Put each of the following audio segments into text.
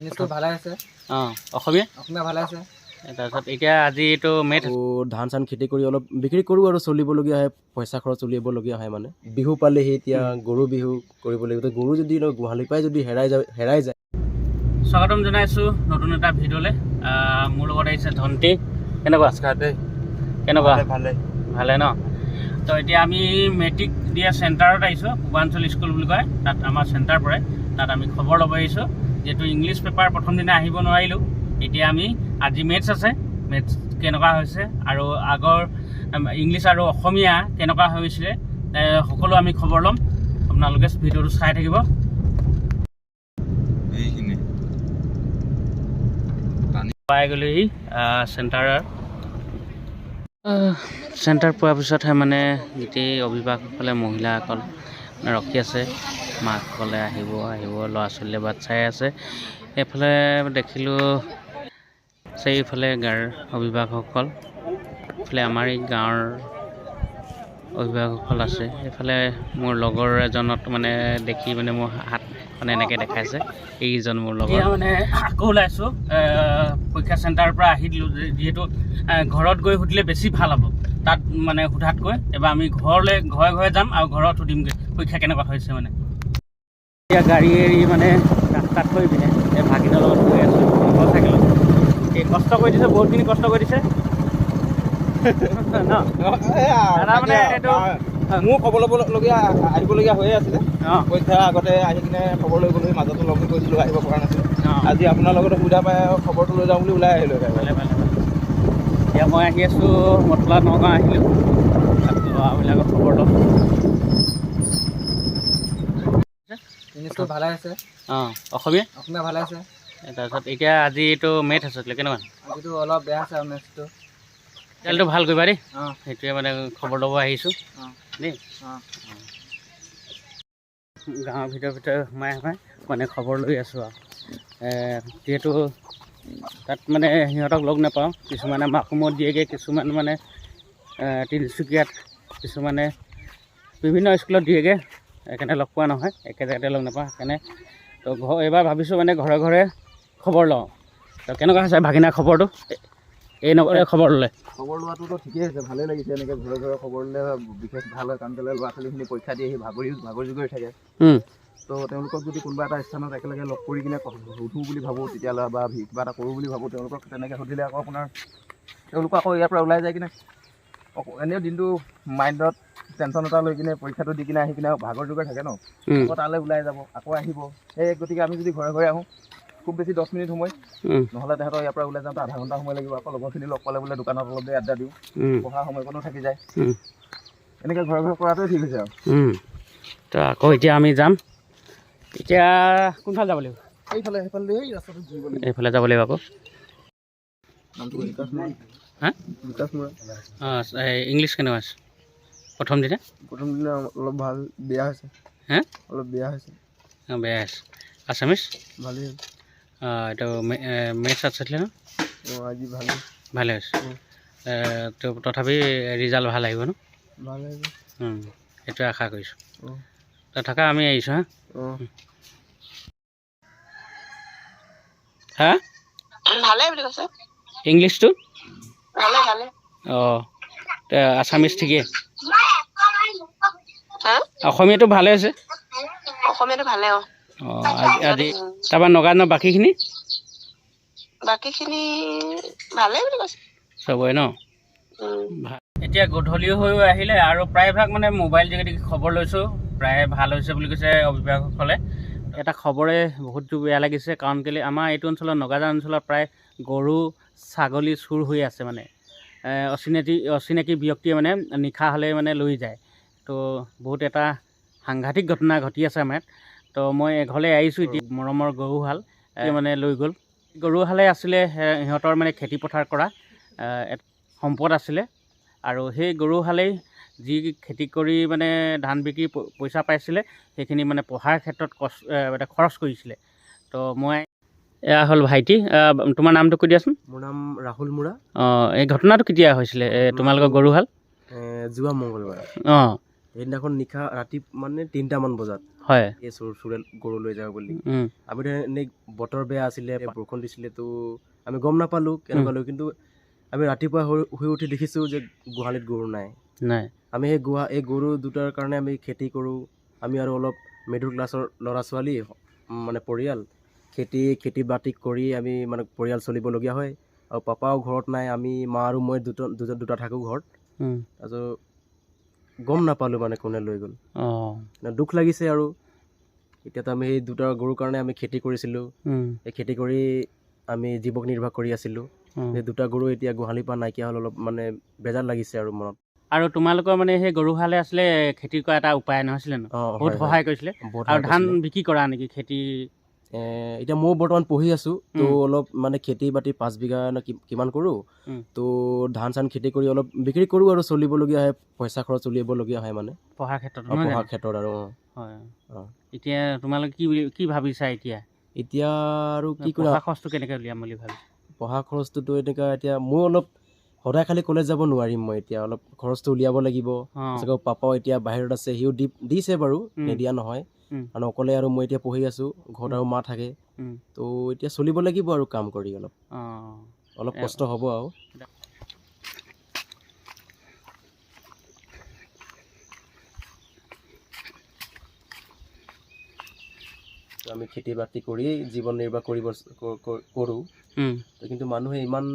নিউজটো ভালে আছে? অঁ অসমীয়া? অসমীয়া ভালে আছে? তাৰপিছত এতিয়া আজি এইটো মেথ ধান চান খেতি কৰি অলপ বিক্ৰী কৰোঁ আৰু চলিবলগীয়া হয় পইচা খৰচ উলিয়াবলগীয়া হয় মানে। বিহু পালেহি এতিয়া গৰু বিহু কৰিব লাগিব। তো গৰু যদি গোহালিৰ পৰাই যদি হেৰাই যায় হেৰাই যায়। স্বাগতম জনাইছোঁ নতুন এটা ভিডিঅ'লৈ। মোৰ লগত আহিছে ধণ্টি কেনেকুৱা? কেনেকুৱা? ভালে। ভালে ন? তো এতিয়া আমি মেট্ৰিক দিয়া চেণ্টাৰত আহিছোঁ পূৰ্বাঞ্চল স্কুল বুলি কয়। তাত আমাৰ চেণ্টাৰ পৰে। তাত আমি খবৰ ল'ব আহিছোঁ। যিহেতু ইংলিছ পেপাৰ প্ৰথম দিনা আহিব নোৱাৰিলোঁ এতিয়া আমি আজি মেথছ আছে মেথছ কেনেকুৱা হৈছে আৰু আগৰ ইংলিছ আৰু অসমীয়া কেনেকুৱা হৈছিলে সকলো আমি খবৰ ল'ম আপোনালোকে ভিডিঅ'টো চাই থাকিব। পাই গ'লোহি আহ, চেণ্টাৰ পোৱাৰ পিছতহে মানে গোটেই অভিভাৱকসকলে মহিলাসকল ৰখি আছে। মাকসকলে আহিব আহিব ল'ৰা ছোৱালীয়ে বাট চাই আছে। এইফালে দেখিলোঁ চাৰিওফালে গাঁৱৰ অভিভাৱকসকল এইফালে আমাৰ এই গাঁৱৰ অভিভাৱকসকল আছে। এইফালে মোৰ লগৰ এজনত মানে দেখি মানে মোৰ হাত মানে এনেকৈ দেখাইছে এইজন মোৰ লগৰ। মানে আকৌ ওলাইছোঁ। পৰীক্ষা চেণ্টাৰৰ পৰা আহি দিলোঁ যিহেতু ঘৰত গৈ সুধিলে বেছি ভাল হ'ব। তাত মানে সোধাতকৈ এবাৰ আমি ঘৰলৈ ঘৰে ঘৰে যাম আৰু ঘৰত সুধিমগৈ পৰীক্ষা কেনেকুৱা হৈছে মানে। এতিয়া গাড়ী এৰি মানে ৰাস্তাত থৈ পিনে এই ভাগিনৰ লগত গৈ আছোঁ। মটৰচাইকেলত এই কষ্ট কৰি দিছে বহুতখিনি কষ্ট কৰি দিছে। ন? দাদা মানে এইটো মোৰ খবৰ ল'বলগীয়া আহিবলগীয়া হৈয়ে আছিলে। পৰীক্ষাৰ আগতে আহি কিনে খবৰ লৈ গ'লো মাজতো লগ কৰিছিলোঁ আহিব পৰা নাছিলোঁ। আজি আপোনাৰ লগত সুবিধা পাই খবৰটো লৈ যাওঁ বুলি ওলাই আহিলোঁ ভালে এতিয়া মই আহি আছোঁ মতলা নগাঁও আহিলোঁ। তাত ল'ৰাবিলাকক খবৰ ল'ম নিউজটো ভালে আছে। অঁ অসমীয়া? অসমীয়া ভালে আছে। তাৰপিছত এতিয়া আজি এইটো মেথ আছিলে কেনেকুৱা? আজিতো অলপ বেয়া আছে আৰু মেথছটো ৰিজাল্টটো ভাল কৰিবা দেই। অঁ। সেইটোৱে মানে খবৰ ল'ব আহিছোঁ। অঁ। দেই। অঁ। গাঁৱৰ ভিতৰে ভিতৰে সোমাই সোমাই মানে খবৰ লৈ আছোঁ আৰু। যিহেতু তাত মানে সিহঁতক লগ নাপাওঁ কিছুমানে মাকুমত দিয়েগৈ কিছুমান মানে তিনিচুকীয়াত কিছুমানে বিভিন্ন স্কুলত দিয়েগৈ। সেইকাৰণে লগ পোৱা নহয় একে জেগাতে লগ নাপাওঁ সেইকাৰণে তো ঘৰ এইবাৰ ভাবিছোঁ মানে ঘৰে ঘৰে খবৰ লওঁ। তো কেনেকুৱা হৈছে ভাগিনা খবৰটো? এই নগৰে খবৰ ল'লে। খবৰ লোৱাটোতো ঠিকেই হৈছে ভালেই লাগিছে এনেকৈ ঘৰে ঘৰে খবৰ ল'লে বিশেষ ভাল হয় কাৰণ কেলৈ ল'ৰা ছোৱালীখিনি পৰীক্ষা দি আহি ভাগৰি ভাগৰি জুগৰি থাকে। তো তেওঁলোকক যদি কোনোবা এটা স্থানত একেলগে লগ কৰি কিনে সুধোঁ বুলি ভাবোঁ তেতিয়াহ'লে বা কিবা এটা কৰোঁ বুলি ভাবোঁ তেওঁলোকক তেনেকৈ সুধিলে আকৌ আপোনাৰ তেওঁলোকো আকৌ ইয়াৰ পৰা ওলাই যায় কিনে। এনেও দিনটো মাইণ্ডত টেনশ্যন এটা লৈ কিনে পৰীক্ষাটো দি কিনে আহি কিনে ভাগৰ জোগৰ থাকে ন। আকৌ তালৈ ওলাই যাব আকৌ আহিব। সেই গতিকে আমি যদি ঘৰে ঘৰে আহোঁ খুব বেছি দহ মিনিট সময় নহ'লে তেহেঁতৰ ইয়াৰ পৰা ওলাই যাওঁতে আধা ঘণ্টা সময় লাগিব। আকৌ লগৰখিনি লগ পালে বোলে দোকানত অলপ দেৰি আড্ডা দিওঁ। পঢ়া সময়কণো থাকি যায়। এনেকৈ ঘৰে ঘৰে কৰাটোৱে ঠিক হৈছে আৰু। তো আকৌ এতিয়া আমি যাম। এতিয়া কোনফালে যাব লাগিব? এইফালে সেইফালে এই ৰাস্তাটো ঘূৰিব লাগিব। এইফালে যাব লাগিব আকৌ। হা? বিকাশ মৰা। অঁ ইংলিছ কেনেকুৱা আছে? প্ৰথম দিনা? প্ৰথম দিনা অলপ ভালো বেয়া হৈছে। হে অলপ বেয়া হৈছে। অঁ বেয়া আছে আছামিছ? ভালেই অঁ এইটো মেথছ আছিলে ন? অঁ আজি ভালেই ভালে হৈছে। তো তথাপি ৰিজাল্ট ভালো আহিব ন? ভালো হৈছে উম, সেইটোৱে আশা কৰিছোঁ। অঁ। তো থকা আমি আহিছোঁ হা? অঁ। হা? ইংলিছটো? ভালে ভালে। অঁ তে আছামিছ ঠিকেই? অসমীয়াটো ভালে আছে? অসমীয়াটো ভালে অ। আজি তাৰপৰা নগাঁৱৰ বাকীখিনি? বাকীখিনি ভালে বুলি কৈছে। চবৰে ন? এতিয়া গধূলি হৈও আহিলে আৰু প্ৰায়ভাগ মানে মোবাইল যোগেদি খবৰ লৈছোঁ প্ৰায় ভাল হৈছে বুলি কৈছে অভিভাৱকসকলে। এটা খবৰে বহুত বেয়া লাগিছে কাৰণ কেলৈ আমাৰ এইটো অঞ্চলত নগাজা অঞ্চলত প্ৰায় গৰু ছাগলী চুৰ হৈ আছে মানে। অচিনাকি অচিনাকি ব্যক্তিয়ে মানে নিশা হ'লে মানে লৈ যায়। তো বহুত এটা সাংঘাতিক ঘটনা ঘটি আছে আমাৰ ইয়াত। তো মই এঘৰলৈ আহিছোঁ এতিয়া। মৰমৰ গৰুহাল মানে লৈ গ'ল। গৰুহালে আছিলে সিহঁতৰ মানে খেতি পথাৰ কৰা সম্পদ আছিলে। আৰু সেই গৰুহালেই যি খেতি কৰি মানে ধান বিক্ৰী পইচা পাইছিলে সেইখিনি মানে পঢ়াৰ ক্ষেত্ৰত কষ্ট মানে খৰচ কৰিছিলে। তো মই এয়া হ'ল ভাইটি। তোমাৰ নামটো কৈ দিয়াচোন? মোৰ নাম ৰাহুল মুৰা। অঁ এই ঘটনাটো কেতিয়া হৈছিলে? তোমালোকৰ গৰুহাল? যোৱা মংগলবাৰ অঁ। সেইদিনাখন নিশা ৰাতি মানে তিনিটামান বজাত। হয়। এই চোৰ চোৰে গৰু লৈ যাব বুলি। আমি এনেই বতৰ বেয়া আছিলে বৰষুণ দিছিলে তো আমি গম নাপালোঁ কেনেকুৱা লৈ কিন্তু আমি ৰাতিপুৱা শুই উঠি দেখিছোঁ যে গোহালিত গৰু নাই। নাই। আমি সেই গুৱা এই গৰু দুটাৰ কাৰণে আমি খেতি কৰোঁ। আমি আৰু অলপ মিডল ক্লাছৰ ল'ৰা ছোৱালী মানে পৰিয়াল খেতি খেতি বাতি কৰি আমি মানে পৰিয়াল চলিবলগীয়া হয়। আৰু পাপাও ঘৰত নাই আমি মা আৰু মই দুটা দুটা দুটা থাকোঁ ঘৰত। তাৰপিছত গম নাপালোঁ মানে কোনে লৈ গ'ল। অঁ। দুখ লাগিছে আৰু। এতিয়াতো আমি সেই দুটা গৰুৰ কাৰণে আমি খেতি কৰিছিলোঁ। এই খেতি কৰি আমি জীৱক নিৰ্বাহ কৰি আছিলোঁ। সেই দুটা গৰু এতিয়া গোহালিৰ পৰা নাইকিয়া হ'ল অলপ মানে বেজাৰ লাগিছে আৰু মনত। আৰু তোমালোকৰ মানে সেই গৰুহালে আছিলে খেতি কৰা এটা উপায় নহৈছিলে ন? বহুত হয়, হয়। সহায় কৰিছিলে। আৰু ধান। বিক্ৰী কৰা নেকি খেতি? এতিয়া ময়ো বৰ্তমান পঢ়ি আছোঁ তো। অলপ মানে খেতি বাতি পাঁচ বিঘা নে কিমান কৰোঁ। তো ধান চান খেতি কৰি অলপ বিক্ৰী কৰোঁ আৰু চলিবলগীয়া হয় পইচা খৰচ উলিয়াবলগীয়া হয় মানে পঢ়াৰ ক্ষেত্ৰত পঢ়াৰ? ক্ষেত্ৰত আৰু। এতিয়া তোমালোকে কি কি ভাবিছা এতিয়া এতিয়া আৰু কি পঢ়া খৰচটো কেনেকৈ উলিয়াম বুলি ভাবিছা পঢ়া খৰচটোতো এনেকুৱা এতিয়া মোৰ অলপ সদায় খালি কলেজ যাব নোৱাৰিম মই এতিয়া অলপ খৰচটো উলিয়াব লাগিব। পাপাও এতিয়া বাহিৰত আছে সিও দি দিছে বাৰু। নিদিয়া নহয়। কাৰণ অকলে আৰু মই এতিয়া পঢ়ি আছোঁ ঘৰত আৰু মা থাকে। তো এতিয়া চলিব লাগিব আৰু কাম কৰি অলপ। অলপ কষ্ট হ'ব আৰু। আমি খেতি বাতি কৰি জীৱন নিৰ্বাহ কৰিব কৰোঁ। কিন্তু মানুহে ইমান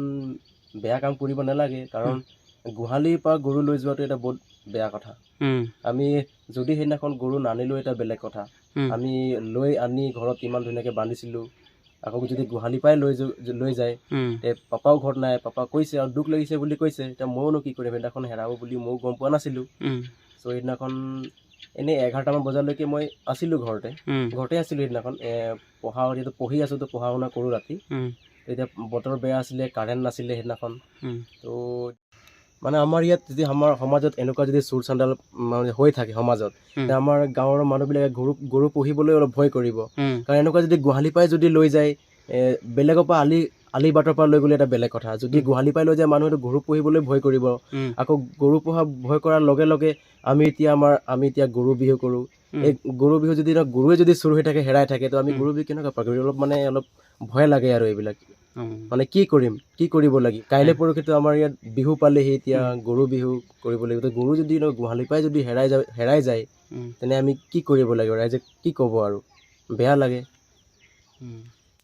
বেয়া কাম কৰিব নালাগে কাৰণ গোহালিৰ পৰা গৰু লৈ যোৱাটো এটা বহুত বেয়া কথা। আমি যদি সেইদিনাখন গৰু নানিলোঁ এটা বেলেগ কথা আমি লৈ আনি ঘৰত ইমান ধুনীয়াকৈ বান্ধিছিলোঁ আকৌ যদি গোহালিৰ পৰাই লৈ লৈ যায় তে পাপাও ঘৰত নাই পাপা কৈছে আৰু দুখ লাগিছে বুলি কৈছে এতিয়া ময়োনো কি কৰিম সেইদিনাখন হেৰাব বুলি ময়ো গম পোৱা নাছিলোঁ। চ' সেইদিনাখন এনেই এঘাৰটামান বজালৈকে মই আছিলোঁ ঘৰতে। ঘৰতে আছিলোঁ সেইদিনাখন পঢ়া যিহেতু পঢ়ি আছোঁ তো পঢ়া শুনা কৰোঁ ৰাতি। এতিয়া বতৰ বেয়া আছিলে কাৰেণ্ট নাছিলে সেইদিনাখন। তো মানে আমাৰ ইয়াত যদি আমাৰ সমাজত এনেকুৱা যদি চুৰ চান্দাল মানে হৈ থাকে সমাজত আমাৰ গাঁৱৰ মানুহবিলাকে গৰু গৰু পুহিবলৈ অলপ ভয় কৰিব। কাৰণ এনেকুৱা যদি গোহালিৰ পৰাই যদি লৈ যায় বেলেগৰ পৰা আলি আলি বাটৰ পৰা লৈ গ'লে এটা বেলেগ কথা। যদি। গোহালিৰ পৰাই লৈ যায় মানুহেতো গৰু পুহিবলৈ ভয় কৰিব। আকৌ গৰু পোহা ভয় কৰাৰ লগে লগে আমি এতিয়া আমাৰ আমি এতিয়া গৰু বিহু কৰোঁ। এই গৰু বিহু যদি গৰুৱে যদি চুৰ হৈ থাকে হেৰাই থাকে তো আমি গৰু বিহু কেনেকুৱা পাৰ অলপ মানে অলপ ভয় লাগে আৰু এইবিলাক। মানে কি কৰিম? কি কৰিব লাগিব কাইলৈ পৰহিতো আমাৰ ইয়াত বিহু পালেহি এতিয়া গৰু বিহু কৰিব লাগিব। গৰু যদি গোহালিৰ পৰাই যদি হেৰাই যায় হেৰাই যায় তেনে আমি কি কৰিব লাগিব? ৰাইজে কি ক'ব আৰু? বেয়া লাগে।